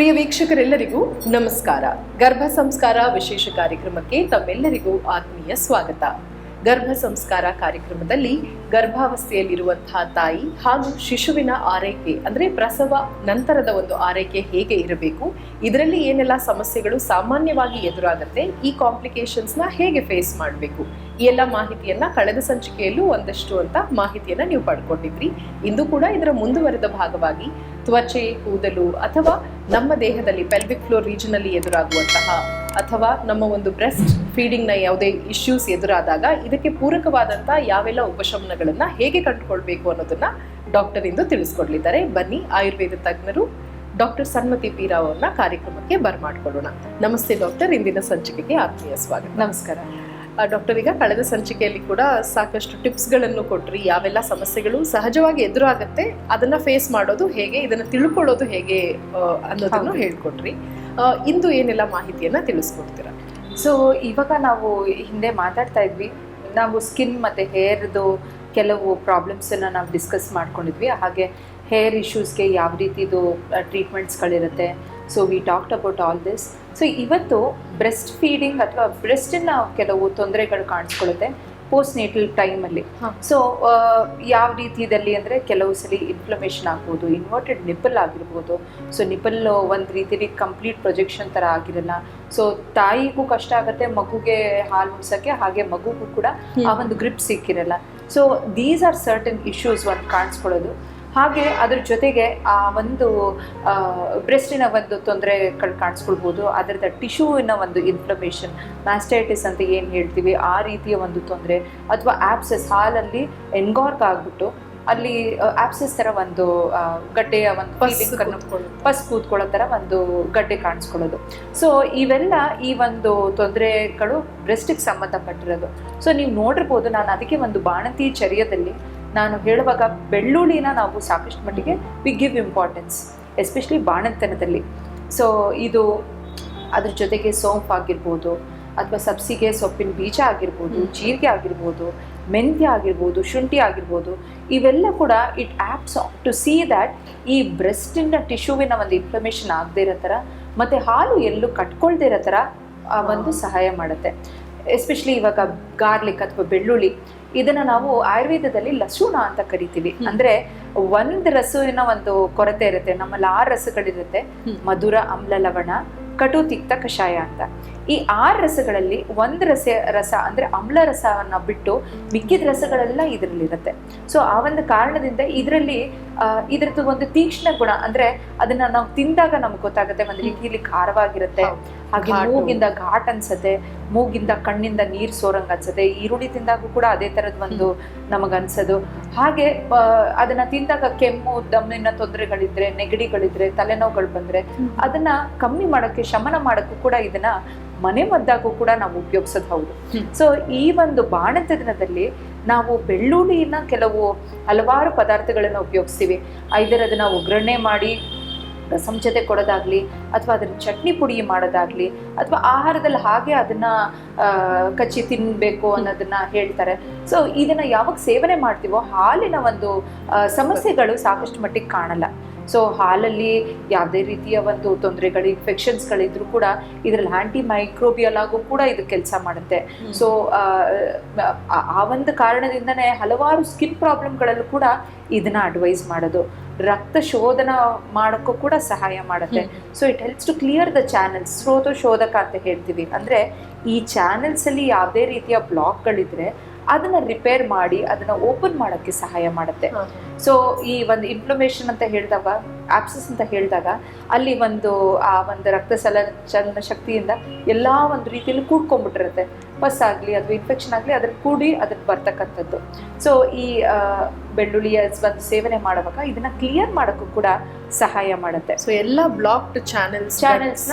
ಪ್ರಿಯ ವೀಕ್ಷಕರೆಲ್ಲರಿಗೂ ನಮಸ್ಕಾರ. ಗರ್ಭ ಸಂಸ್ಕಾರ ವಿಶೇಷ ಕಾರ್ಯಕ್ರಮಕ್ಕೆ ತಮ್ಮೆಲ್ಲರಿಗೂ ಆತ್ಮೀಯ ಸ್ವಾಗತ. ಗರ್ಭ ಸಂಸ್ಕಾರ ಕಾರ್ಯಕ್ರಮದಲ್ಲಿ ಗರ್ಭಾವಸ್ಥೆಯಲ್ಲಿರುವಂತಹ ತಾಯಿ ಹಾಗೂ ಶಿಶುವಿನ ಆರೈಕೆ, ಅಂದ್ರೆ ಪ್ರಸವ ನಂತರದ ಒಂದು ಆರೈಕೆ ಹೇಗೆ ಇರಬೇಕು, ಇದರಲ್ಲಿ ಏನೆಲ್ಲ ಸಮಸ್ಯೆಗಳು ಸಾಮಾನ್ಯವಾಗಿ ಎದುರಾಗುತ್ತೆ, ಈ ಕಾಂಪ್ಲಿಕೇಶನ್ಸ್ನ ಹೇಗೆ ಫೇಸ್ ಮಾಡಬೇಕು ಈ ಎಲ್ಲ ಮಾಹಿತಿಯನ್ನ ಕಳೆದ ಸಂಚಿಕೆಯಲ್ಲೂ ಒಂದಷ್ಟು ಅಂತ ಮಾಹಿತಿಯನ್ನ ನೀವು ಪಡ್ಕೊಂಡಿದ್ರಿ. ಇಂದು ಕೂಡ ಇದರ ಮುಂದುವರೆದ ಭಾಗವಾಗಿ ತ್ವಚೆ, ಕೂದಲು ಅಥವಾ ನಮ್ಮ ದೇಹದಲ್ಲಿ ಪೆಲ್ವಿಕ್ ಫ್ಲೋರ್ ರೀಜನ್ ಅಲ್ಲಿ ಎದುರಾಗುವಂತಹ ಅಥವಾ ನಮ್ಮ ಒಂದು ಬ್ರೆಸ್ಟ್ ಫೀಡಿಂಗ್ನ ಯಾವುದೇ ಇಶ್ಯೂಸ್ ಎದುರಾದಾಗ ಇದಕ್ಕೆ ಪೂರಕವಾದಂತಹ ಯಾವೆಲ್ಲ ಉಪಶಮನಗಳನ್ನ ಹೇಗೆ ಕಂಡುಕೊಳ್ಬೇಕು ಅನ್ನೋದನ್ನ ಡಾಕ್ಟರ್ ಇಂದು ತಿಳಿಸ್ಕೊಡ್ಲಿದ್ದಾರೆ. ಬನ್ನಿ, ಆಯುರ್ವೇದ ತಜ್ಞರು ಡಾಕ್ಟರ್ ಸನ್ಮತಿ ಪೀರಾವ್ ಅವರನ್ನ ಕಾರ್ಯಕ್ರಮಕ್ಕೆ ಬರ್ಮಾಡ್ಕೊಳ್ಳೋಣ. ನಮಸ್ತೆ ಡಾಕ್ಟರ್ ಇಂದಿನ ಸಂಚಿಕೆಗೆ ಆತ್ಮೀಯ ಸ್ವಾಗತ. ನಮಸ್ಕಾರ. ಡಾಕ್ಟರ್ ಈಗ ಕಳೆದ ಸಂಚಿಕೆಯಲ್ಲಿ ಕೂಡ ಸಾಕಷ್ಟು ಟಿಪ್ಸ್ಗಳನ್ನು ಕೊಟ್ರಿ ಯಾವೆಲ್ಲ ಸಮಸ್ಯೆಗಳು ಸಹಜವಾಗಿ ಎದುರಾಗುತ್ತೆ ಅದನ್ನ ಫೇಸ್ ಮಾಡೋದು ಹೇಗೆ ಇದನ್ನ ತಿಳ್ಕೊಳ್ಳೋದು ಹೇಗೆ ಅನ್ನೋದನ್ನು. ಹೇಳ್ಕೊಟ್ರಿ ಇಂದು ಏನೆಲ್ಲ ಮಾಹಿತಿಯನ್ನ ತಿಳಿಸ್ಕೊಡ್ತೀರಾ ಸೊ ಇವಾಗ ನಾವು ಹಿಂದೆ ಮಾತಾಡ್ತಾ ಇದ್ವಿ ನಾವು ಸ್ಕಿನ್ ಮತ್ತು ಹೇರ್ದು ಕೆಲವು ಪ್ರಾಬ್ಲಮ್ಸನ್ನು ನಾವು ಡಿಸ್ಕಸ್ ಮಾಡ್ಕೊಂಡಿದ್ವಿ ಹಾಗೆ ಹೇರ್ ಇಶ್ಯೂಸ್ಗೆ ಯಾವ ರೀತಿದು ಟ್ರೀಟ್ಮೆಂಟ್ಸ್ಗಳಿರುತ್ತೆ so we talked about all this so ಇವತ್ತು ಬ್ರೆಸ್ಟ್ ಫೀಡಿಂಗ್ ಅಥವಾ ಬ್ರೆಸ್ಟಿನ ಕೆಲವು ತೊಂದರೆಗಳು ಕಾಣಿಸ್ಕೊಳ್ಳುತ್ತೆ ಪೋಸ್ಟ್ ನೇಟಲ್ ಟೈಮಲ್ಲಿ. ಸೊ ಯಾವ ರೀತಿಯಲ್ಲಿ ಅಂದರೆ ಕೆಲವು ಸಲ ಇನ್ಫ್ಲಮೇಷನ್ ಆಗ್ಬೋದು ಇನ್ವರ್ಟೆಡ್ ನಿಪ್ಪಲ್ ಆಗಿರ್ಬೋದು. ಸೊ ನಿಪ್ಪಲ್ ಒಂದು ರೀತಿಯಲ್ಲಿ ಕಂಪ್ಲೀಟ್ ಪ್ರೊಜೆಕ್ಷನ್ ಥರ ಆಗಿರಲ್ಲ. ಸೊ ತಾಯಿಗೂ ಕಷ್ಟ ಆಗುತ್ತೆ ಮಗುಗೆ ಹಾಲು ಉಣ್ಸೋಕ್ಕೆ ಹಾಗೆ ಮಗುಗೂ ಕೂಡ ಆ ಒಂದು grip ಸಿಕ್ಕಿರಲ್ಲ. So these are certain issues ಒಂದು ಕಾಣಿಸ್ಕೊಳ್ಳೋದು. ಹಾಗೆ ಅದ್ರ ಜೊತೆಗೆ ಆ ಒಂದು ಬ್ರೆಸ್ಟಿನ ಒಂದು ತೊಂದರೆಗಳು ಕಾಣಿಸ್ಕೊಳ್ಬೋದು. ಅದರದ ಟಿಶ್ಯೂವಿನ ಒಂದು ಇನ್ಫ್ಲಮೇಷನ್ ಮ್ಯಾಸ್ಟೈಟಿಸ್ ಅಂತ ಏನು ಹೇಳ್ತೀವಿ ಆ ರೀತಿಯ ಒಂದು ತೊಂದರೆ ಅಥವಾ ಆ್ಯಪ್ಸಸ್ ಹಾಲಲ್ಲಿ ಎನ್ಗಾರ್ಕ್ ಆಗ್ಬಿಟ್ಟು ಅಲ್ಲಿ ಆಪ್ಸಸ್ ಥರ ಒಂದು ಗಡ್ಡೆಯ ಒಂದು ಪಸ್ ಕೂತ್ಕೊಳ್ಳೋ ಥರ ಒಂದು ಗಡ್ಡೆ ಕಾಣಿಸ್ಕೊಳ್ಳೋದು. ಸೊ ಇವೆಲ್ಲ ಈ ಒಂದು ತೊಂದರೆಗಳು ಬ್ರೆಸ್ಟಿಗೆ ಸಂಬಂಧಪಟ್ಟಿರೋದು. ಸೊ ನೀವು ನೋಡಿರ್ಬೋದು ನಾನು ಅದಕ್ಕೆ ಒಂದು ಬಾಣಂತಿ ಚರ್ಯದಲ್ಲಿ ನಾನು ಹೇಳುವಾಗ ಬೆಳ್ಳುಳ್ಳಿನ ನಾವು ಸಾಕಷ್ಟು ಮಟ್ಟಿಗೆ ವಿ ಗಿವ್ ಇಂಪಾರ್ಟೆನ್ಸ್ ಎಸ್ಪೆಷಲಿ ಬಾಣಂತನದಲ್ಲಿ ಸೊ ಇದು ಅದ್ರ ಜೊತೆಗೆ ಸೋಂಪು ಆಗಿರ್ಬೋದು ಅಥವಾ ಸಬ್ಸಿಗೆ ಸೊಪ್ಪಿನ ಬೀಜ ಆಗಿರ್ಬೋದು. ಜೀರಿಗೆ ಆಗಿರ್ಬೋದು ಮೆಂತ್ಯ ಆಗಿರ್ಬೋದು ಶುಂಠಿ ಆಗಿರ್ಬೋದು ಇವೆಲ್ಲ ಕೂಡ it helps to see that ಈ ಬ್ರೆಸ್ಟಿನ ಟಿಶ್ಯೂವಿನ ಒಂದು ಇನ್ಫ್ಲಮೇಷನ್ ಆಗದೇ ಇರೋ ಥರ ಮತ್ತು ಹಾಲು ಎಲ್ಲೂ ಕಟ್ಕೊಳ್ದೇ ಇರೋ ಥರ ಆ ಒಂದು ಸಹಾಯ ಮಾಡುತ್ತೆ ಎಸ್ಪೆಷಲಿ ಇವಾಗ ಗಾರ್ಲಿಕ್ ಅಥವಾ ಬೆಳ್ಳುಳ್ಳಿ ಇದನ್ನ ನಾವು ಆಯುರ್ವೇದದಲ್ಲಿ ಲಸೂಣ ಅಂತ ಕರಿತೀವಿ. ಅಂದ್ರೆ ಒಂದ್ ರಸುವಿನ ಒಂದು ಕೊರತೆ ಇರುತ್ತೆ ನಮ್ಮಲ್ಲಿ ಆರು ರಸಗಳಿರುತ್ತೆ. ಮಧುರ ಅಮ್ಲ ಲವಣ ಕಟು ತಿಕ್ತ ಕಷಾಯ ಅಂತ ಈ ಆರು ರಸಗಳಲ್ಲಿ ಒಂದು ರಸ ರಸ ಅಂದ್ರೆ ಅಮ್ಲ ರಸವನ್ನ ಬಿಟ್ಟು ಮಿಕ್ಕಿದ ರಸಗಳೆಲ್ಲ ಇದರಲ್ಲಿರುತ್ತೆ. ಸೊ ಆ ಒಂದು ಕಾರಣದಿಂದ ಇದರಲ್ಲಿ ಇದ್ರದ್ದು ಒಂದು ತೀಕ್ಷ್ಣ ಗುಣ ಅಂದ್ರೆ ಅದನ್ನ ನಾವು ತಿಂದಾಗ ನಮ್ಗೆ ಗೊತ್ತಾಗುತ್ತೆ ಒಂದು ರೀತಿಯಲ್ಲಿ ಖಾರವಾಗಿರುತ್ತೆ. ಹಾಗೆ ಮೂಗಿಂದ ಘಾಟ್ ಅನ್ಸತ್ತೆ ಮೂಗಿಂದ ಕಣ್ಣಿಂದ ನೀರ್ ಸೋರಂಗ್ ಅನ್ಸತ್ತೆ ಈರುಳ್ಳಿ ತಿಂದಾಗೂ ಕೂಡ ಅದೇ ತರದ್ ಒಂದು ನಮಗ್ ಅನ್ಸೋದು. ಹಾಗೆ ಅದನ್ನ ತಿಂದಾಗ ಕೆಮ್ಮು ದಮ್ಮಿನ ತೊಂದರೆಗಳಿದ್ರೆ ನೆಗಡಿಗಳಿದ್ರೆ ತಲೆನೋವುಗಳು ಬಂದ್ರೆ. ಅದನ್ನ ಕಮ್ಮಿ ಮಾಡಕ್ಕೆ ಶಮನ ಮಾಡಕ್ಕೂ ಕೂಡ ಇದನ್ನ ಮನೆ ಮದ್ದಾಗೂ ಕೂಡ ನಾವು ಉಪಯೋಗಿಸೋದು ಹೌದು ಸೊ ಈ ಒಂದು ಬಾಣಂತ ದಿನದಲ್ಲಿ ನಾವು ಬೆಳ್ಳುಳ್ಳಿನ ಕೆಲವು ಹಲವಾರು ಪದಾರ್ಥಗಳನ್ನು ಉಪಯೋಗಿಸ್ತೀವಿ. ಐದರ ಅದನ್ನ ಒಗ್ಗರಣೆ ಮಾಡಿ ರಸಂ ಜೊತೆ ಕೊಡೋದಾಗ್ಲಿ ಅಥವಾ ಅದನ್ನು ಚಟ್ನಿ ಪುಡಿ ಮಾಡೋದಾಗ್ಲಿ ಅಥವಾ ಆಹಾರದಲ್ಲಿ ಹಾಗೆ ಅದನ್ನ ಕಚ್ಚಿ ತಿನ್ನಬೇಕು ಅನ್ನೋದನ್ನ ಹೇಳ್ತಾರೆ. ಸೊ ಇದನ್ನ ಯಾವಾಗ ಸೇವನೆ ಮಾಡ್ತೀವೋ ಹಾಲಿನ ಒಂದು ಸಮಸ್ಯೆಗಳು ಸಾಕಷ್ಟು ಮಟ್ಟಿಗೆ ಕಾಣಲ್ಲ. ಸೊ ಹಾಲಲ್ಲಿ ಯಾವುದೇ ರೀತಿಯ ಒಂದು ತೊಂದರೆಗಳು ಇನ್ಫೆಕ್ಷನ್ಸ್ಗಳಿದ್ರು ಕೂಡ ಇದರಲ್ಲಿ ಆಂಟಿ ಮೈಕ್ರೋಬಿಯಲ್ ಆಗು ಕೂಡ ಇದು ಕೆಲಸ ಮಾಡುತ್ತೆ. ಸೊ ಆ ಒಂದು ಕಾರಣದಿಂದನೇ ಹಲವಾರು ಸ್ಕಿನ್ ಪ್ರಾಬ್ಲಮ್ಗಳಲ್ಲೂ ಕೂಡ ಇದನ್ನ ಅಡ್ವೈಸ್ ಮಾಡೋದು ರಕ್ತ ಶೋಧನ ಮಾಡೋಕ್ಕೂ ಕೂಡ ಸಹಾಯ ಮಾಡುತ್ತೆ. So it helps to clear the channels ಸ್ರೋತ ಶೋಧಕ ಅಂತ ಹೇಳ್ತೀವಿ ಅಂದ್ರೆ ಈ ಚಾನೆಲ್ಸಲ್ಲಿ ಯಾವುದೇ ರೀತಿಯ ಬ್ಲಾಕ್ಗಳಿದ್ರೆ ಅದನ್ನ ರಿಪೇರ್ ಮಾಡಿ ಅದನ್ನ ಓಪನ್ ಮಾಡೋಕ್ಕೆ ಸಹಾಯ ಮಾಡುತ್ತೆ. ಸೊ ಈ ಒಂದು ಇನ್ಫ್ಲಮೇಷನ್ ಅಂತ ಹೇಳಿದಾಗ ಆಪ್ಸಸ್ ಅಂತ ಹೇಳಿದಾಗ ಅಲ್ಲಿ ಒಂದು ಆ ಒಂದು ರಕ್ತ ಚಲನ ಶಕ್ತಿಯಿಂದ ಎಲ್ಲ ಒಂದು ರೀತಿಯಲ್ಲಿ ಕೂಡ್ಕೊಂಡ್ಬಿಟ್ಟಿರುತ್ತೆ. ಪಸ್ ಆಗಲಿ ಅಥವಾ ಇನ್ಫೆಕ್ಷನ್ ಆಗಲಿ ಅದ್ರ ಕೂಡಿ ಅದಕ್ಕೆ ಬರ್ತಕ್ಕಂಥದ್ದು. ಸೊ ಈ ಬೆಳ್ಳುಳ್ಳಿಯ ಒಂದು ಸೇವನೆ ಮಾಡುವಾಗ ಇದನ್ನ ಕ್ಲಿಯರ್ ಮಾಡೋಕ್ಕೂ ಕೂಡ ಸಹಾಯ ಮಾಡುತ್ತೆ. ಸೊ ಎಲ್ಲ blocked channels channels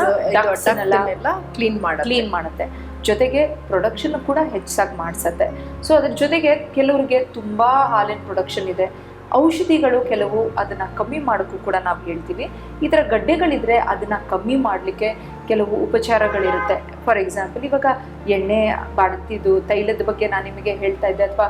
clean clean ಮಾಡುತ್ತೆ. ಜೊತೆಗೆ ಪ್ರೊಡಕ್ಷನ್ ಕೂಡ ಹೆಚ್ಚಾಗಿ ಮಾಡಿಸತ್ತೆ. ಸೊ ಅದ್ರ ಜೊತೆಗೆ ಕೆಲವರಿಗೆ ತುಂಬಾ ಹಾಲಿನ ಪ್ರೊಡಕ್ಷನ್ ಇದೆ. ಔಷಧಿಗಳು ಕೆಲವು ಅದನ್ನ ಕಮ್ಮಿ ಮಾಡೋಕ್ಕೂ ಕೂಡ ನಾವು ಹೇಳ್ತೀವಿ. ಈ ಥರ ಗಡ್ಡೆಗಳಿದ್ರೆ ಅದನ್ನ ಕಮ್ಮಿ ಮಾಡಲಿಕ್ಕೆ ಕೆಲವು ಉಪಚಾರಗಳಿರುತ್ತೆ. ಫಾರ್ ಎಕ್ಸಾಂಪಲ್ ಇವಾಗ ಎಣ್ಣೆ ಬಾಣಂತಿದು ತೈಲದ ಬಗ್ಗೆ ನಾನು ನಿಮಗೆ ಹೇಳ್ತಾ ಇದ್ದೆ ಅಥವಾ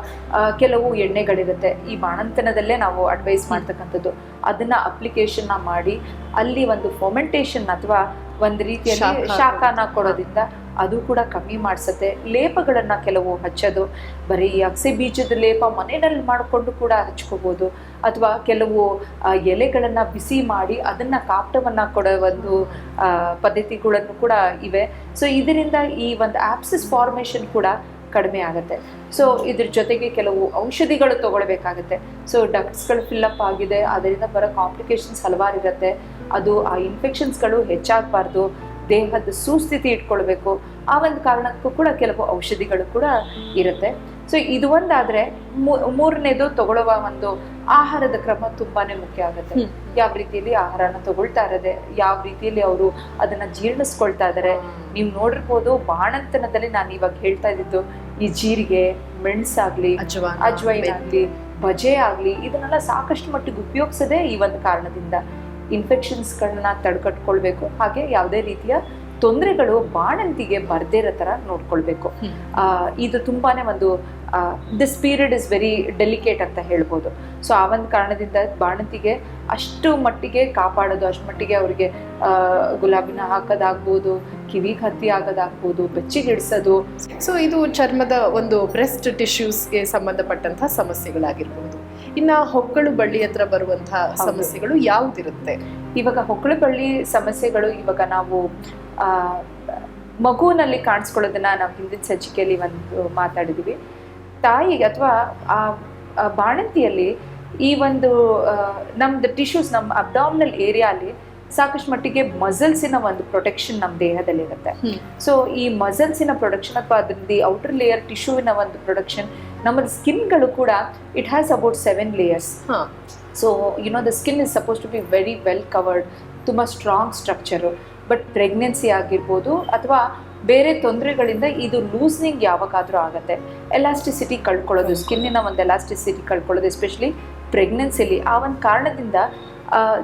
ಕೆಲವು ಎಣ್ಣೆಗಳಿರುತ್ತೆ. ಈ ಬಾಣಂತನದಲ್ಲೇ ನಾವು ಅಡ್ವೈಸ್ ಮಾಡ್ತಕ್ಕಂಥದ್ದು. ಅದನ್ನ ಅಪ್ಲಿಕೇಶನ್ನ ಮಾಡಿ ಅಲ್ಲಿ ಒಂದು ಫೊಮೆಂಟೇಶನ್ ಅಥವಾ ಒಂದು ರೀತಿಯಲ್ಲಿ ಶಾಖ ಶಾಖನ ಕೊಡೋದ್ರಿಂದ ಅದು ಕೂಡ ಕಮ್ಮಿ ಮಾಡಿಸುತ್ತೆ. ಲೇಪಗಳನ್ನು ಕೆಲವು ಹಚ್ಚೋದು, ಬರೀ ಅಗಸೆ ಬೀಜದ ಲೇಪ ಮನೆಯಲ್ಲಿ ಮಾಡಿಕೊಂಡು ಕೂಡ ಹಚ್ಕೋಬೋದು. ಅಥವಾ ಕೆಲವು ಎಲೆಗಳನ್ನು ಬಿಸಿ ಮಾಡಿ ಅದನ್ನು ಕಾಪ್ಟವನ್ನು ಕೊಡೋ ಒಂದು ಪದ್ಧತಿಗಳನ್ನು ಕೂಡ ಇವೆ. ಸೊ ಇದರಿಂದ ಈ ಒಂದು ಆಪ್ಸಿಸ್ ಫಾರ್ಮೇಷನ್ ಕೂಡ ಕಡಿಮೆ ಆಗುತ್ತೆ. ಸೊ ಇದ್ರ ಜೊತೆಗೆ ಕೆಲವು ಔಷಧಿಗಳು ತಗೊಳ್ಬೇಕಾಗುತ್ತೆ. ಸೊ ಡಕ್ಟ್ಸ್ಗಳು ಫಿಲ್ಲಪ್ ಆಗಿದೆ. ಅದರಿಂದ ಬರೋ ಕಾಂಪ್ಲಿಕೇಶನ್ಸ್ ಹಲವಾರು ಇರುತ್ತೆ. ಅದು ಆ ಇನ್ಫೆಕ್ಷನ್ಸ್ಗಳು ಹೆಚ್ಚಾಗಬಾರ್ದು. ದೇಹದ ಸುಸ್ಥಿತಿ ಇಟ್ಕೊಳ್ಬೇಕು. ಆ ಒಂದು ಕಾರಣಕ್ಕೂ ಕೂಡ ಕೆಲವು ಔಷಧಿಗಳು ಕೂಡ ಇರುತ್ತೆ. ಸೊ ಇದು ಒಂದಾದ್ರೆ ಮೂರನೇದು ತಗೊಳ್ಳುವ ಒಂದು ಆಹಾರದ ಕ್ರಮ ತುಂಬಾನೇ ಮುಖ್ಯ ಆಗುತ್ತೆ. ಯಾವ ರೀತಿಯಲ್ಲಿ ಆಹಾರನ ತಗೊಳ್ತಾ ಇರೋದೆ ಯಾವ ರೀತಿಯಲ್ಲಿ ಅವರು ಅದನ್ನ ಜೀರ್ಣಿಸ್ಕೊಳ್ತಾ ಇದಾರೆ. ನೀವು ನೋಡಿರ್ಬೋದು ಬಾಣಂತನದಲ್ಲಿ ನಾನು ಇವಾಗ ಹೇಳ್ತಾ ಇದ್ದಿದ್ದು ಈ ಜೀರಿಗೆ ಮೆಣಸಾಗ್ಲಿ ಅಜ್ವಾನ. ಆಗ್ಲಿ ಬಜೆ ಆಗ್ಲಿ ಇದನ್ನೆಲ್ಲ ಸಾಕಷ್ಟು ಮಟ್ಟಿಗೆ ಉಪಯೋಗಿಸದೆ ಈ ಒಂದು ಕಾರಣದಿಂದ. ಇನ್ಫೆಕ್ಷನ್ಸ್ಗಳನ್ನ ತಡೆಗಟ್ಕೊಳ್ಬೇಕು. ಹಾಗೆ ಯಾವುದೇ ರೀತಿಯ ತೊಂದರೆಗಳು ಬಾಣಂತಿಗೆ ಬರದೇ ಇರೋ ಥರ ನೋಡ್ಕೊಳ್ಬೇಕು. ಇದು ತುಂಬಾನೇ ಒಂದು this period is very delicate ಅಂತ ಹೇಳ್ಬೋದು. ಸೊ ಆ ಒಂದು ಕಾರಣದಿಂದ ಬಾಣಂತಿಗೆ ಅಷ್ಟು ಮಟ್ಟಿಗೆ ಕಾಪಾಡೋದು ಅಷ್ಟು ಮಟ್ಟಿಗೆ ಅವರಿಗೆ ಗುಲಾಬಿನ ಹಾಕೋದಾಗ್ಬೋದು ಕಿವಿಗೆ ಹತ್ತಿ ಆಗೋದಾಗ್ಬೋದು ಬೆಚ್ಚಿಗಿಡಿಸೋದು ಸೊ ಇದು ಚರ್ಮದ ಒಂದು ಬ್ರೆಸ್ಟ್ ಟಿಶ್ಯೂಸ್ಗೆ ಸಂಬಂಧಪಟ್ಟಂತಹ ಸಮಸ್ಯೆಗಳಾಗಿರ್ಬಹುದು ಇನ್ನ ಹೊಕ್ಕಳು ಬಳ್ಳಿ ಹತ್ರ ಬರುವಂತಹ. ಸಮಸ್ಯೆಗಳು ಯಾವ್ದಿರುತ್ತೆ ಇವಾಗ ಹೊಕ್ಕಳು ಬಳ್ಳಿ ಸಮಸ್ಯೆಗಳು ಇವಾಗ ನಾವು ಆ, ಮಗುವಿನಲ್ಲಿ ಕಾಣಿಸ್ಕೊಳ್ಳೋದನ್ನ ನಾವು ಹಿಂದಿನ ಸಂಚಿಕೆಯಲ್ಲಿ ಒಂದು ಮಾತಾಡಿದೀವಿ ತಾಯಿ ಅಥವಾ ಆ ಬಾಣಂತಿಯಲ್ಲಿ ಈ ಒಂದು ನಮ್ದು ಟಿಶ್ಯೂಸ್ ನಮ್ಮ ಅಬ್ಡಾಮಿನಲ್ ಏರಿಯಾಲಿ ಸಾಕಷ್ಟು ಮಟ್ಟಿಗೆ ಮಸಲ್ಸಿನ ಒಂದು ಪ್ರೊಟೆಕ್ಷನ್ ನಮ್ಮ ದೇಹದಲ್ಲಿರುತ್ತೆ. ಇರುತ್ತೆ ಸೊ ಈ ಮಸಲ್ಸಿನ ಪ್ರೊಡಕ್ಷನ್ ಅಥವಾ ಅದರಲ್ಲಿ ಔಟರ್ ಲೇಯರ್ ಟಿಶ್ಯೂವಿನ ಒಂದು ಪ್ರೊಡಕ್ಷನ್ ನಮ್ಮ ಸ್ಕಿನ್ಗಳು ಕೂಡ it has about seven layers ಹಾ. So you know the skin is suppose to be very well covered ತುಂಬ ಸ್ಟ್ರಾಂಗ್ ಸ್ಟ್ರಕ್ಚರು ಬಟ್ ಪ್ರೆಗ್ನೆನ್ಸಿ ಆಗಿರ್ಬೋದು ಅಥವಾ ಬೇರೆ ತೊಂದರೆಗಳಿಂದ ಇದು ಲೂಸ್ನಿಂಗ್ ಯಾವಾಗಾದರೂ ಆಗುತ್ತೆ. ಎಲಾಸ್ಟಿಸಿಟಿ ಕಳ್ಕೊಳ್ಳೋದು ಸ್ಕಿನ್ನಿನ ಒಂದು ಎಲಾಸ್ಟಿಸಿಟಿ ಕಳ್ಕೊಳ್ಳೋದು ಎಸ್ಪೆಷಲಿ ಪ್ರೆಗ್ನೆನ್ಸಿಲಿ ಆ ಒಂದು ಕಾರಣದಿಂದ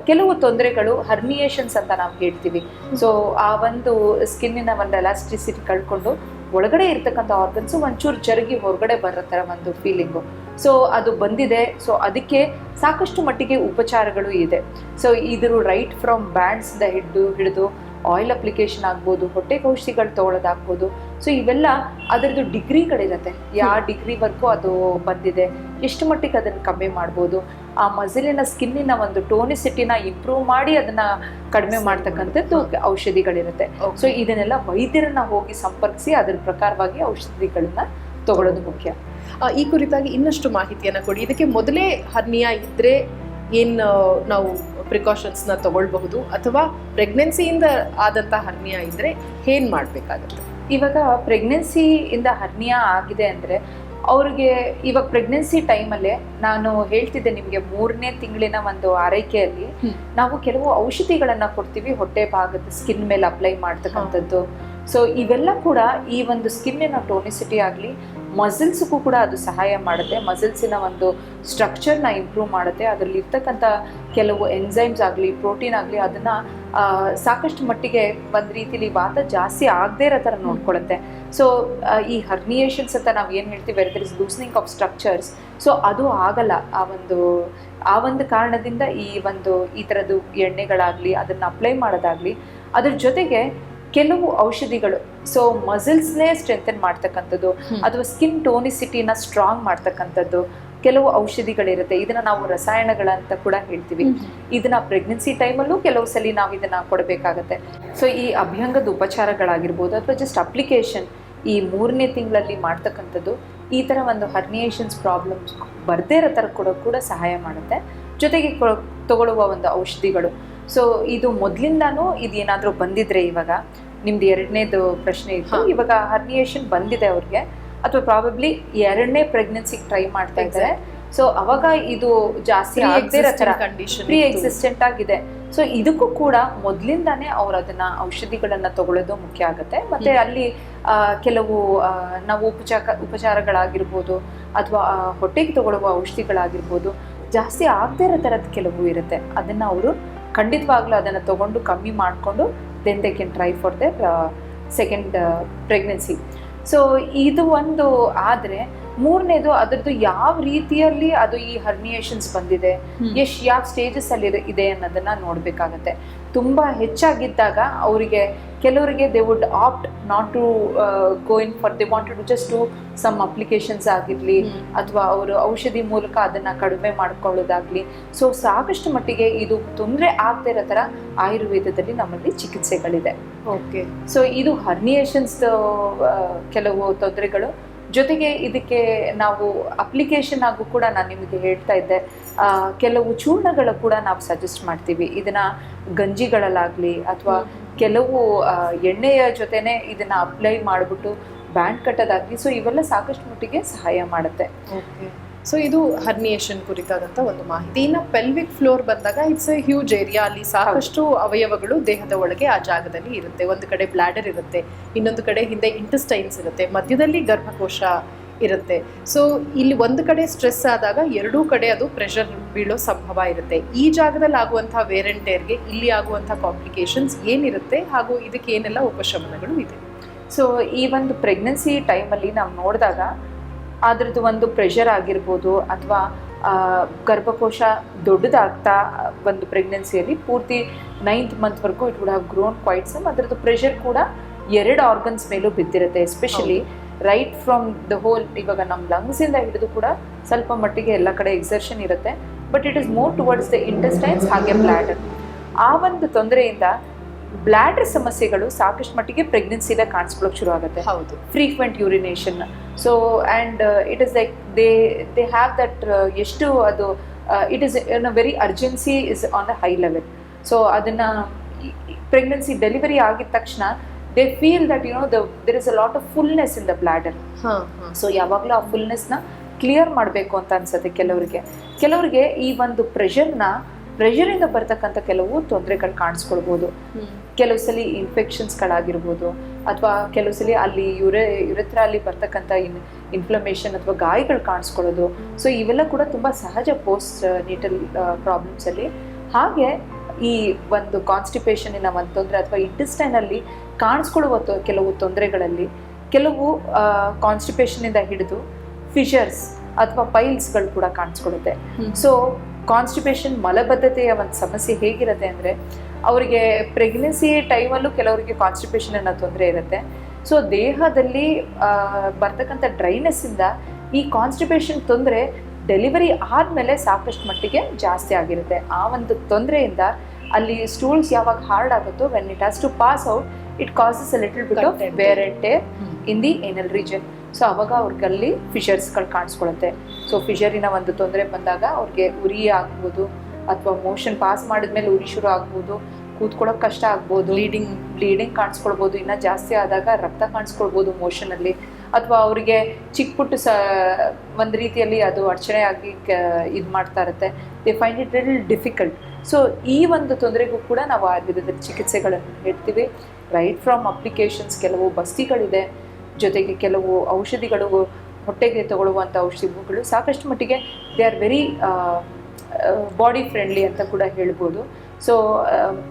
ಕೆಲವು ತೊಂದರೆಗಳು ಹರ್ನಿಯೇಷನ್ಸ್ ಅಂತ ನಾವು ಹೇಳ್ತೀವಿ. ಸೊ ಆ ಒಂದು ಸ್ಕಿನ್ನಿನ ಒಂದು ಎಲಾಸ್ಟಿಸಿಟಿ ಕಳ್ಕೊಂಡು ಒಳಗಡೆ ಇರ್ತಕ್ಕಂಥ ಆರ್ಗನ್ಸು ಒಂಚೂರು ಜರುಗಿ ಹೊರಗಡೆ ಬರೋ ಥರ ಒಂದು ಫೀಲಿಂಗು ಸೊ ಅದು ಬಂದಿದೆ. ಸೊ ಅದಕ್ಕೆ ಸಾಕಷ್ಟು ಮಟ್ಟಿಗೆ ಉಪಚಾರಗಳು ಇದೆ. ಸೊ ಇದ್ರ ರೈಟ್ ಫ್ರಮ್ ಬ್ಯಾಂಡ್ಸಿಂದ ಹಿಡಿದು ಹಿಡಿದು ಆಯಿಲ್ ಅಪ್ಲಿಕೇಶನ್ ಆಗ್ಬೋದು ಹೊಟ್ಟೆ ಔಷಧಿಗಳು ತೊಗೊಳೋದಾಗ್ಬೋದು. ಸೊ ಇವೆಲ್ಲ ಅದರದ್ದು ಡಿಗ್ರಿಗಳಿರುತ್ತೆ ಯಾವ ಡಿಗ್ರಿವರೆಗೂ ಅದು ಬಂದಿದೆ. ಎಷ್ಟು ಮಟ್ಟಿಗೆ ಅದನ್ನು ಕಮ್ಮಿ ಮಾಡ್ಬೋದು. ಆ ಮಸಿಲಿನ ಸ್ಕಿನ್ನಿನ ಒಂದು ಟೋನಿಸಿಟಿನ ಇಂಪ್ರೂವ್ ಮಾಡಿ ಅದನ್ನ ಕಡಿಮೆ ಮಾಡ್ತಕ್ಕಂಥದ್ದು ಔಷಧಿಗಳಿರುತ್ತೆ. ಸೊ ಇದನ್ನೆಲ್ಲ ವೈದ್ಯರನ್ನ ಹೋಗಿ ಸಂಪರ್ಕಿಸಿ ಅದ್ರ ಪ್ರಕಾರವಾಗಿ ಔಷಧಿಗಳನ್ನ ತಗೊಳ್ಳೋದು ಮುಖ್ಯ. ಈ ಕುರಿತಾಗಿ ಇನ್ನಷ್ಟು ಮಾಹಿತಿಯನ್ನ ಕೊಡಿ. ಇದಕ್ಕೆ ಮೊದಲೇ ಹರ್ನಿಯಾ ಇದ್ರೆ ಏನ್ ನಾವು ಪ್ರಿಕಾಷನ್ಸ್ನ ತಗೊಳ್ಬಹುದು? ಅಥವಾ ಪ್ರೆಗ್ನೆನ್ಸಿಯಿಂದ ಆದಂತ ಹರ್ನಿಯಾ ಇದ್ರೆ ಏನ್ ಮಾಡ್ಬೇಕಾಗುತ್ತೆ? ಇವಾಗ ಪ್ರೆಗ್ನೆನ್ಸಿಯಿಂದ ಹರ್ನಿಯಾ ಆಗಿದೆ ಅಂದರೆ ಅವ್ರಿಗೆ ಇವಾಗ ಪ್ರೆಗ್ನೆನ್ಸಿ ಟೈಮಲ್ಲೇ ನಾನು ಹೇಳ್ತಿದ್ದೆ ನಿಮಗೆ ಮೂರನೇ ತಿಂಗಳಿನ ಒಂದು ಆರೈಕೆಯಲ್ಲಿ ನಾವು ಕೆಲವು ಔಷಧಿಗಳನ್ನ ಕೊಡ್ತೀವಿ ಹೊಟ್ಟೆ ಭಾಗದ ಸ್ಕಿನ್ ಮೇಲೆ ಅಪ್ಲೈ ಮಾಡ್ತಕ್ಕಂಥದ್ದು. ಸೊ ಇವೆಲ್ಲ ಕೂಡ ಈ ಒಂದು ಸ್ಕಿನ್ನಿನ ಟೋನಿಸಿಟಿ ಆಗಲಿ ಮಸಲ್ಸ್ಗೂ ಕೂಡ ಅದು ಸಹಾಯ ಮಾಡುತ್ತೆ. ಮಸಲ್ಸಿನ ಒಂದು ಸ್ಟ್ರಕ್ಚರ್ನ ಇಂಪ್ರೂವ್ ಮಾಡುತ್ತೆ. ಅದರಲ್ಲಿ ಇರ್ತಕ್ಕಂಥ ಕೆಲವು ಎನ್ಸೈಮ್ಸ್ ಆಗಲಿ, ಪ್ರೋಟೀನ್ ಆಗಲಿ ಅದನ್ನು ಸಾಕಷ್ಟು ಮಟ್ಟಿಗೆ ಒಂದು ರೀತಿಲಿ ವಾತ ಜಾಸ್ತಿ ಆಗದೇ ಇರೋ ಥರ ನೋಡ್ಕೊಳ್ಳುತ್ತೆ ಸೊ ಈ ಹರ್ನಿಯೇಷನ್ಸ್ ಅಂತ ನಾವು ಏನು ಹೇಳ್ತೀವಿ? There is loosening of structures so ಅದು ಆಗಲ್ಲ. ಆ ಒಂದು ಆ ಒಂದು ಕಾರಣದಿಂದ ಈ ಒಂದು, ಈ ಥರದ್ದು ಎಣ್ಣೆಗಳಾಗಲಿ, ಅದನ್ನು ಅಪ್ಲೈ ಮಾಡೋದಾಗಲಿ, ಅದ್ರ ಜೊತೆಗೆ ಕೆಲವು ಔಷಧಿಗಳು ಸೊ ಮಸಲ್ಸ್ನೇ ಸ್ಟ್ರೆಂಥನ್ ಮಾಡ್ತಕ್ಕಂಥದ್ದು. ಅಥವಾ ಸ್ಕಿನ್ ಟೋನಿಸಿಟಿನ ಸ್ಟ್ರಾಂಗ್ ಮಾಡ್ತಕ್ಕಂಥದ್ದು ಕೆಲವು ಔಷಧಿಗಳಿರುತ್ತೆ. ಇದನ್ನ ನಾವು ರಸಾಯನಗಳಂತ ಕೂಡ ಹೇಳ್ತೀವಿ. ಇದನ್ನ ಪ್ರೆಗ್ನೆನ್ಸಿ ಟೈಮಲ್ಲೂ ಕೆಲವು ಸಲ ನಾವು ಇದನ್ನ ಕೊಡಬೇಕಾಗತ್ತೆ. ಸೊ ಈ ಅಭ್ಯಂಗದ ಉಪಚಾರಗಳಾಗಿರ್ಬೋದು ಅಥವಾ ಜಸ್ಟ್ ಅಪ್ಲಿಕೇಶನ್ ಈ ಮೂರನೇ ತಿಂಗಳಲ್ಲಿ ಮಾಡ್ತಕ್ಕಂಥದ್ದು ಈ ಥರ ಒಂದು ಹರ್ನಿಯೇಷನ್ಸ್ ಪ್ರಾಬ್ಲಮ್ಸ್ ಬರದೇ ಇರೋ ಥರ ಕೂಡ ಕೂಡ ಸಹಾಯ ಮಾಡುತ್ತೆ. ಜೊತೆಗೆ ತಗೊಳ್ಳುವ ಒಂದು ಔಷಧಿಗಳು. ಸೊ ಇದು ಮೊದ್ಲಿಂದಾನು ಇದೇನಾದರೂ ಬಂದಿದ್ರೆ ಇವಾಗ? ನಿಮ್ದು ಎರಡನೇದು ಪ್ರಶ್ನೆ ಇತ್ತು. ಇವಾಗ ಹರ್ನಿಯೇಷನ್ ಬಂದಿದೆ ಅವ್ರಿಗೆ. ಅಥವಾ ಪ್ರಾಬಬ್ಲಿ ಎರಡನೇ ಪ್ರೆಗ್ನೆನ್ಸಿಗೆ ಟ್ರೈ ಮಾಡ್ತಾ ಇದ್ದಾರೆ. ಸೊ ಅವಾಗ ಇದು ಜಾಸ್ತಿ ಪ್ರೀ ಎಕ್ಸಿಸ್ಟೆಂಟ್ ಆಗಿದೆ. ಸೊ ಇದಕ್ಕೂ ಕೂಡ ಮೊದಲಿಂದಾನೇ ಅವ್ರು ಅದನ್ನ ಔಷಧಿಗಳನ್ನ ತಗೊಳ್ಳೋದು ಮುಖ್ಯ ಆಗುತ್ತೆ. ಮತ್ತೆ ಅಲ್ಲಿ ಕೆಲವು ನಾವು ಉಪಚಾರ ಉಪಚಾರಗಳಾಗಿರ್ಬೋದು ಅಥವಾ ಹೊಟ್ಟೆಗೆ ತಗೊಳ್ಳುವ ಔಷಧಿಗಳಾಗಿರ್ಬೋದು ಜಾಸ್ತಿ ಆಗದೇ ಇರೋ ಥರದ್ದು ಕೆಲವು ಇರುತ್ತೆ. ಅದನ್ನ ಅವರು ಖಂಡಿತವಾಗ್ಲೂ ಅದನ್ನು ತಗೊಂಡು ಕಮ್ಮಿ ಮಾಡಿಕೊಂಡು then they can try for their second pregnancy so ಇದು ಒಂದು ಆದರೆ ಮೂರನೇದು ಅದರದ್ದು ಯಾವ ರೀತಿಯಲ್ಲಿ ಅದು ಈ ಹರ್ನಿಯೇಷನ್ಸ್ ಬಂದಿದೆ ಎಷ್ಟು ಯಾವ ಸ್ಟೇಜಸ್ ಅಲ್ಲಿ ಇದೆ- ಇದೆ ಅನ್ನೋದನ್ನ ನೋಡಬೇಕಾಗತ್ತೆ. ತುಂಬ ಹೆಚ್ಚಾಗಿದ್ದಾಗ ಅವರಿಗೆ ಕೆಲವರಿಗೆ they would opt not to go in for they wanted to just to some applications ಆಗಿರಲಿ ಅಥವಾ ಅವರು ಔಷಧಿ ಮೂಲಕ ಅದನ್ನು ಕಡಿಮೆ ಮಾಡ್ಕೊಳ್ಳೋದಾಗಲಿ. ಸೊ ಸಾಕಷ್ಟು ಮಟ್ಟಿಗೆ ಇದು ತೊಂದರೆ ಆಗದೆ ಇರೋ ಥರ ಆಯುರ್ವೇದದಲ್ಲಿ ನಮ್ಮಲ್ಲಿ ಚಿಕಿತ್ಸೆಗಳಿದೆ. ಓಕೆ ಸೊ ಇದು ಹರ್ನಿಯೇಷನ್ಸ್ ಕೆಲವು ತೊಂದರೆಗಳು ಜೊತೆಗೆ ಇದಕ್ಕೆ ನಾವು ಅಪ್ಲಿಕೇಶನ್ ಆಗು ಕೂಡ ನಾನು ನಿಮಗೆ ಹೇಳ್ತಾ ಇದ್ದೆ. ಕೆಲವು ಚೂರ್ಣಗಳು ಕೂಡ ನಾವು ಸಜೆಸ್ಟ್ ಮಾಡ್ತೀವಿ. ಇದನ್ನ ಗಂಜಿಗಳಲ್ಲಾಗಲಿ ಅಥವಾ ಕೆಲವು ಎಣ್ಣೆಯ ಜೊತೆನೆ ಇದನ್ನ ಅಪ್ಲೈ ಮಾಡಿಬಿಟ್ಟು ಬ್ಯಾಂಡ್ ಕಟ್ಟೋದಾಗಲಿ. ಸೊ ಇವೆಲ್ಲ ಸಾಕಷ್ಟು ಮಟ್ಟಿಗೆ ಸಹಾಯ ಮಾಡುತ್ತೆ. ಓಕೆ. ಸೊ ಇದು ಹರ್ನಿಯೇಷನ್ ಕುರಿತಾದಂಥ ಒಂದು ಮಾಹಿತಿ. ಇನ್ನು ಪೆಲ್ವಿಕ್ ಫ್ಲೋರ್ ಬಂದಾಗ ಇಟ್ಸ್ ಎ ಹ್ಯೂಜ್ ಏರಿಯಾ ಅಲ್ಲಿ ಸಾಕಷ್ಟು ಅವಯವಗಳು ದೇಹದ ಒಳಗೆ ಆ ಜಾಗದಲ್ಲಿ ಇರುತ್ತೆ. ಒಂದು ಕಡೆ ಬ್ಲ್ಯಾಡರ್ ಇರುತ್ತೆ, ಇನ್ನೊಂದು ಕಡೆ ಹಿಂದೆ ಇಂಟಸ್ಟೈನ್ಸ್ ಇರುತ್ತೆ, ಮಧ್ಯದಲ್ಲಿ ಗರ್ಭಕೋಶ ಇರುತ್ತೆ. ಸೊ ಇಲ್ಲಿ ಒಂದು ಕಡೆ ಸ್ಟ್ರೆಸ್ ಆದಾಗ ಎರಡೂ ಕಡೆ ಅದು ಪ್ರೆಷರ್ ಬೀಳೋ ಸಂಭವ ಇರುತ್ತೆ. ಈ ಜಾಗದಲ್ಲಿ ಆಗುವಂಥ ವೇರ್ ಆ್ಯಂಡ್ ಟೇರ್ಗೆ ಇಲ್ಲಿ ಆಗುವಂಥ ಕಾಂಪ್ಲಿಕೇಶನ್ಸ್ ಏನಿರುತ್ತೆ ಹಾಗೂ ಇದಕ್ಕೆ ಏನೆಲ್ಲ ಉಪಶಮನಗಳು ಇದೆ? ಸೊ ಈ ಒಂದು ಪ್ರೆಗ್ನೆನ್ಸಿ ಟೈಮಲ್ಲಿ ನಾವು ನೋಡಿದಾಗ ಅದ್ರದ್ದು ಒಂದು ಪ್ರೆಷರ್ ಆಗಿರ್ಬೋದು ಅಥವಾ ಗರ್ಭಕೋಶ ದೊಡ್ಡದಾಗ್ತಾ ಒಂದು ಪ್ರೆಗ್ನೆನ್ಸಿಯಲ್ಲಿ ಪೂರ್ತಿ ninth ಮಂತ್ವರೆಗೂ it would have grown quite some ಅದ್ರದ್ದು ಪ್ರೆಷರ್ ಕೂಡ ಎರಡು ಆರ್ಗನ್ಸ್ ಮೇಲೂ ಬಿದ್ದಿರುತ್ತೆ especially right from the whole ಇವಾಗ ನಮ್ಮ ಲಂಗ್ಸಿಂದ ಹಿಡಿದು ಕೂಡ ಸ್ವಲ್ಪ ಮಟ್ಟಿಗೆ ಎಲ್ಲ ಕಡೆ ಎಕ್ಸರ್ಷನ್ ಇರುತ್ತೆ. But it is more towards the intestines ಹಾಗೆ ಬ್ಲ್ಯಾಡರ್ ಆ ಒಂದು ತೊಂದರೆಯಿಂದ ಬ್ಲ್ಯಾಡರ್ ಸಮಸ್ಯೆಗಳು ಸಾಕಷ್ಟು ಮಟ್ಟಿಗೆ ಪ್ರೆಗ್ನೆನ್ಸಿಲ ಕಾಣಿಸ್ಕೊಳ್ಳೋಕೆ ಶುರು ಆಗುತ್ತೆ. ಹೌದು. Frequent urination so and it is like they they have that ಎಷ್ಟು ಅದು it is in a very urgency is on the high level so ಅದನ್ನು ಪ್ರೆಗ್ನೆನ್ಸಿ ಡೆಲಿವರಿ ಆಗಿದ ತಕ್ಷಣ they feel that you know the there is a lot of fullness in the bladder so ಯಾವಾಗಲೂ ಆ ಫುಲ್ನೆಸ್ನ clear ಮಾಡಬೇಕು ಅಂತ ಅನ್ಸುತ್ತೆ ಕೆಲವರಿಗೆ. ಕೆಲವರಿಗೆ ಈ ಒಂದು ಪ್ರೆಷರ್ನ ಪ್ರೆಷರಿಂದ ಬರ್ತಕ್ಕಂಥ ಕೆಲವು ತೊಂದರೆಗಳು ಕಾಣಿಸ್ಕೊಳ್ಬೋದು. ಕೆಲವು ಸಲ ಇನ್ಫೆಕ್ಷನ್ಸ್ಗಳಾಗಿರ್ಬೋದು ಅಥವಾ ಕೆಲವು ಸಲ ಅಲ್ಲಿ ಯುರೆ ಯುರೆತ್ರ ಅಲ್ಲಿ ಬರ್ತಕ್ಕಂಥ ಇನ್ ಇನ್ಫ್ಲಮೇಷನ್ ಅಥವಾ ಗಾಯಗಳು ಕಾಣಿಸ್ಕೊಳ್ಳೋದು. ಸೊ ಇವೆಲ್ಲ ಕೂಡ ತುಂಬ ಸಹಜ ಪೋಸ್ಟ್ ನೀಟಲ್ ಪ್ರಾಬ್ಲಮ್ಸಲ್ಲಿ ಹಾಗೆ ಈ ಒಂದು ಕಾನ್ಸ್ಟಿಪೇಷನಿನ ಒಂದು ತೊಂದರೆ ಅಥವಾ ಇಂಟೆಸ್ಟೈನಲ್ಲಿ ಕಾಣಿಸ್ಕೊಳ್ಳುವ ತೊ- ಕೆಲವು ತೊಂದರೆಗಳಲ್ಲಿ ಕೆಲವು ಕಾನ್ಸ್ಟಿಪೇಷನಿಂದ ಹಿಡಿದು ಫಿಶರ್ಸ್ ಅಥವಾ ಪೈಲ್ಸ್ಗಳು ಕೂಡ ಕಾಣಿಸ್ಕೊಳ್ಳುತ್ತೆ. ಹ್ಮ್. ಸೊ ಕಾನ್ಸ್ಟಿಪೇಷನ್ ಮಲಬದ್ಧತೆಯ ಒಂದು ಸಮಸ್ಯೆ ಹೇಗಿರುತ್ತೆ ಅಂದರೆ ಅವರಿಗೆ ಪ್ರೆಗ್ನೆನ್ಸಿ ಟೈಮಲ್ಲೂ ಕೆಲವರಿಗೆ ಕಾನ್ಸ್ಟಿಪೇಷನ್ ಅನ್ನೋ ತೊಂದರೆ ಇರುತ್ತೆ. ಸೊ ದೇಹದಲ್ಲಿ ಬರ್ತಕ್ಕಂಥ ಡ್ರೈನೆಸ್ಸಿಂದ ಈ ಕಾನ್ಸ್ಟಿಪೇಷನ್ ತೊಂದರೆ ಡೆಲಿವರಿ ಆದಮೇಲೆ ಸಾಕಷ್ಟು ಮಟ್ಟಿಗೆ ಜಾಸ್ತಿ ಆಗಿರುತ್ತೆ. ಆ ಒಂದು ತೊಂದರೆಯಿಂದ ಅಲ್ಲಿ ಸ್ಟೂಲ್ಸ್ ಯಾವಾಗ ಹಾರ್ಡ್ ಆಗುತ್ತೋ when it has to pass out it causes a little bit of wear bear and tear. In the anal region so ಅವಾಗ ಅವ್ರಿಗಲ್ಲಿ ಫಿಷರ್ಸ್ಗಳು ಕಾಣಿಸ್ಕೊಳುತ್ತೆ ಸೊ ಫಿಷರಿನ ಒಂದು ತೊಂದರೆ ಬಂದಾಗ ಅವ್ರಿಗೆ ಉರಿ ಆಗ್ಬೋದು ಅಥವಾ ಮೋಷನ್ ಪಾಸ್ ಮಾಡಿದ್ಮೇಲೆ ಉರಿ ಶುರು ಆಗ್ಬೋದು, ಕೂತ್ಕೊಳ್ಳೋಕೆ ಕಷ್ಟ ಆಗ್ಬೋದು ಬ್ಲೀಡಿಂಗ್ ಬ್ಲೀಡಿಂಗ್ ಕಾಣಿಸ್ಕೊಳ್ಬೋದು, ಇನ್ನೂ ಜಾಸ್ತಿ ಆದಾಗ ರಕ್ತ ಕಾಣಿಸ್ಕೊಳ್ಬೋದು ಮೋಷನಲ್ಲಿ ಅಥವಾ ಅವರಿಗೆ ಚಿಕ್ಕ ಪುಟ್ಟ ಸ, ಒಂದು ರೀತಿಯಲ್ಲಿ ಅದು ಅಡಚಣೆ ಆಗಿ ಕ, ಇದು ಮಾಡ್ತಾ ಇರುತ್ತೆ. They find it little difficult so ಈ ಒಂದು ತೊಂದರೆಗೂ ಕೂಡ ನಾವು ಆಯುರ್ವೇದದಲ್ಲಿ ಚಿಕಿತ್ಸೆಗಳನ್ನು ಹೇಳ್ತೀವಿ. ರೈಟ್ ಫ್ರಮ್ ಅಪ್ಲಿಕೇಶನ್ಸ್ ಕೆಲವು ಬಸ್ತಿಗಳಿದೆ. ಜೊತೆಗೆ ಕೆಲವು ಔಷಧಿಗಳು ಹೊಟ್ಟೆಗೆ ತಗೊಳ್ಳುವಂಥ ಔಷಧಿಗಳು ಸಾಕಷ್ಟು ಮಟ್ಟಿಗೆ they are very body friendly ಅಂತ ಕೂಡ ಹೇಳ್ಬೋದು. ಸೊ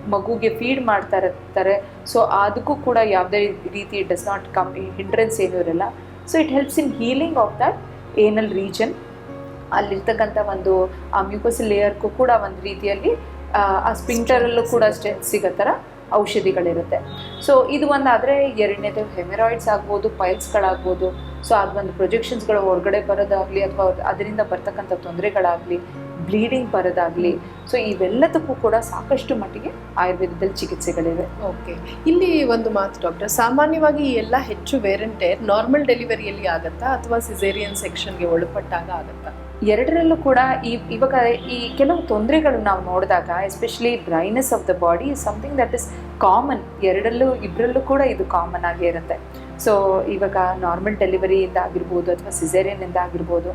ಮಗುಗೆ ಫೀಡ್ ಮಾಡ್ತಾ ಇರ್ತಾರೆ. ಸೊ ಅದಕ್ಕೂ ಕೂಡ ಯಾವುದೇ ರೀತಿ ಡಸ್ ನಾಟ್ ಕಮ್ ಹಿಂಡ್ರೆನ್ಸ್ ಏನೂ ಇರಲ್ಲ. So it helps in healing of that anal region. ಅಲ್ಲಿರ್ತಕ್ಕಂಥ ಒಂದು ಆ ಮ್ಯೂಕಸ್ ಲೇಯರ್ಗೂ ಕೂಡ ಒಂದು ರೀತಿಯಲ್ಲಿ ಆ, ಸ್ಪಿಂಕ್ಟರಲ್ಲೂ ಕೂಡ ಸ್ಟ್ರೆಂತ್ ಸಿಗೋ ಥರ ಔಷಧಿಗಳಿರುತ್ತೆ. ಸೊ ಇದು ಒಂದಾದರೆ ಎರಡನೇದು ಹೆಮರಾಯ್ಡ್ಸ್ ಆಗ್ಬೋದು ಪೈಲ್ಸ್ಗಳಾಗ್ಬೋದು ಸೊ ಅದು ಒಂದು ಪ್ರೊಜೆಕ್ಷನ್ಸ್ಗಳು ಹೊರಗಡೆ ಬರೋದಾಗಲಿ ಅಥವಾ ಅದರಿಂದ ಬರ್ತಕ್ಕಂಥ ತೊಂದರೆಗಳಾಗಲಿ ಬ್ಲೀಡಿಂಗ್ ಬರೋದಾಗಲಿ. ಸೊ ಇವೆಲ್ಲದಕ್ಕೂ ಕೂಡ ಸಾಕಷ್ಟು ಮಟ್ಟಿಗೆ ಆಯುರ್ವೇದದಲ್ಲಿ ಚಿಕಿತ್ಸೆಗಳಿವೆ. ಓಕೆ ಇಲ್ಲಿ ಒಂದು ಮಾತು ಡಾಕ್ಟರ್, ಸಾಮಾನ್ಯವಾಗಿ ಈ ಎಲ್ಲ ಹೆಚ್ಚು ವೇರಂಟೇರ್ ನಾರ್ಮಲ್ ಡೆಲಿವರಿಯಲ್ಲಿ ಆಗುತ್ತಾ ಅಥವಾ ಸಿಸೇರಿಯನ್ ಸೆಕ್ಷನ್ಗೆ ಒಳಪಟ್ಟಾಗ ಆಗತ್ತಾ? ಎರಡರಲ್ಲೂ ಕೂಡ ಈ ಇವಾಗ ಈ ಕೆಲವು ತೊಂದರೆಗಳು ನಾವು ನೋಡಿದಾಗ especially dryness of the body something that is common ಎರಡರಲ್ಲೂ ಇಬ್ಬರಲ್ಲೂ ಕೂಡ ಇದು ಕಾಮನ್ ಆಗಿ ಇರುತ್ತೆ. ಸೊ ಇವಾಗ ನಾರ್ಮಲ್ ಡೆಲಿವರಿಯಿಂದ ಆಗಿರ್ಬೋದು ಅಥವಾ ಸಿಸೇರಿಯನ್ನಿಂದ ಆಗಿರ್ಬೋದು,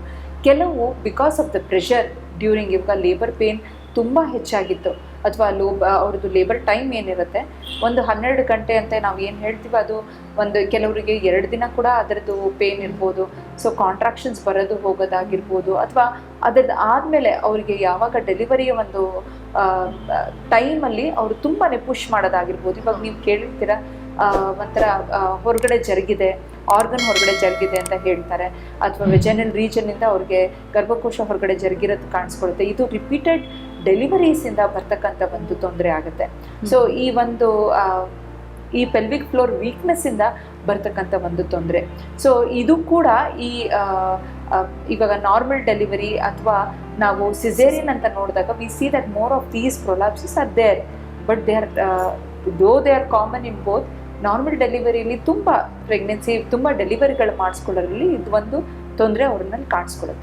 ಕೆಲವು because of the pressure during ಇವಾಗ ಲೇಬರ್ ಪೇನ್ ತುಂಬ ಹೆಚ್ಚಾಗಿತ್ತು. ಅಥವಾ ಲೋ ಅವ್ರದ್ದು ಲೇಬರ್ ಟೈಮ್ ಏನಿರುತ್ತೆ? ಒಂದು ಹನ್ನೆರಡು ಗಂಟೆ ಅಂತ ನಾವು ಏನು ಹೇಳ್ತೀವಿ ಅದು ಒಂದು ಕೆಲವರಿಗೆ ಎರಡು ದಿನ ಕೂಡ ಅದರದ್ದು ಪೇನ್ ಇರ್ಬೋದು. ಸೊ ಕಾಂಟ್ರಾಕ್ಷನ್ಸ್ ಬರೋದು ಹೋಗೋದಾಗಿರ್ಬೋದು. ಅಥವಾ ಅದರದ್ದು ಆದಮೇಲೆ ಅವರಿಗೆ ಯಾವಾಗ ಡೆಲಿವರಿಯ ಒಂದು ಟೈಮಲ್ಲಿ ಅವರು ತುಂಬಾ ಪುಷ್ ಮಾಡೋದಾಗಿರ್ಬೋದು. ಇವಾಗ ನೀವು ಕೇಳಿರ್ತೀರ ಒಂಥರ ಹೊರಗಡೆ ಜರುಗಿದೆ ಆರ್ಗನ್ ಹೊರಗಡೆ ಜರುಗಿದೆ ಅಂತ ಹೇಳ್ತಾರೆ. ಅಥವಾ ವೆಜನಲ್ ರೀಜನ್ನಿಂದ ಅವ್ರಿಗೆ ಗರ್ಭಕೋಶ ಹೊರಗಡೆ ಜರುಗಿರೋದು ಕಾಣಿಸ್ಕೊಳುತ್ತೆ. ಇದು ರಿಪೀಟೆಡ್ ಡೆಲಿವರೀಸಿಂದ ಬರ್ತಕ್ಕಂಥ ಒಂದು ತೊಂದರೆ ಆಗುತ್ತೆ. ಸೊ ಈ ಒಂದು ಈ ಪೆಲ್ವಿಕ್ ಫ್ಲೋರ್ ವೀಕ್ನೆಸ್ಸಿಂದ ಬರ್ತಕ್ಕಂಥ ಒಂದು ತೊಂದರೆ. ಸೊ ಇದು ಕೂಡ ಈ ಇವಾಗ ನಾರ್ಮಲ್ ಡೆಲಿವರಿ ಅಥವಾ ನಾವು ಸಿಸೇರಿಯನ್ ಅಂತ ನೋಡಿದಾಗ we see that more of these prolapses are there but they are though they are common in both normal ಡೆಲಿವರಿಲಿ ತುಂಬ ಪ್ರೆಗ್ನೆನ್ಸಿ ತುಂಬ ಡೆಲಿವರಿಗಳು ಮಾಡಿಸ್ಕೊಳ್ಳೋದ್ರಲ್ಲಿ ಇದು ಒಂದು ತೊಂದರೆ ಅವ್ರನ್ನ ಕಾಣಿಸ್ಕೊಳ್ಳುತ್ತೆ.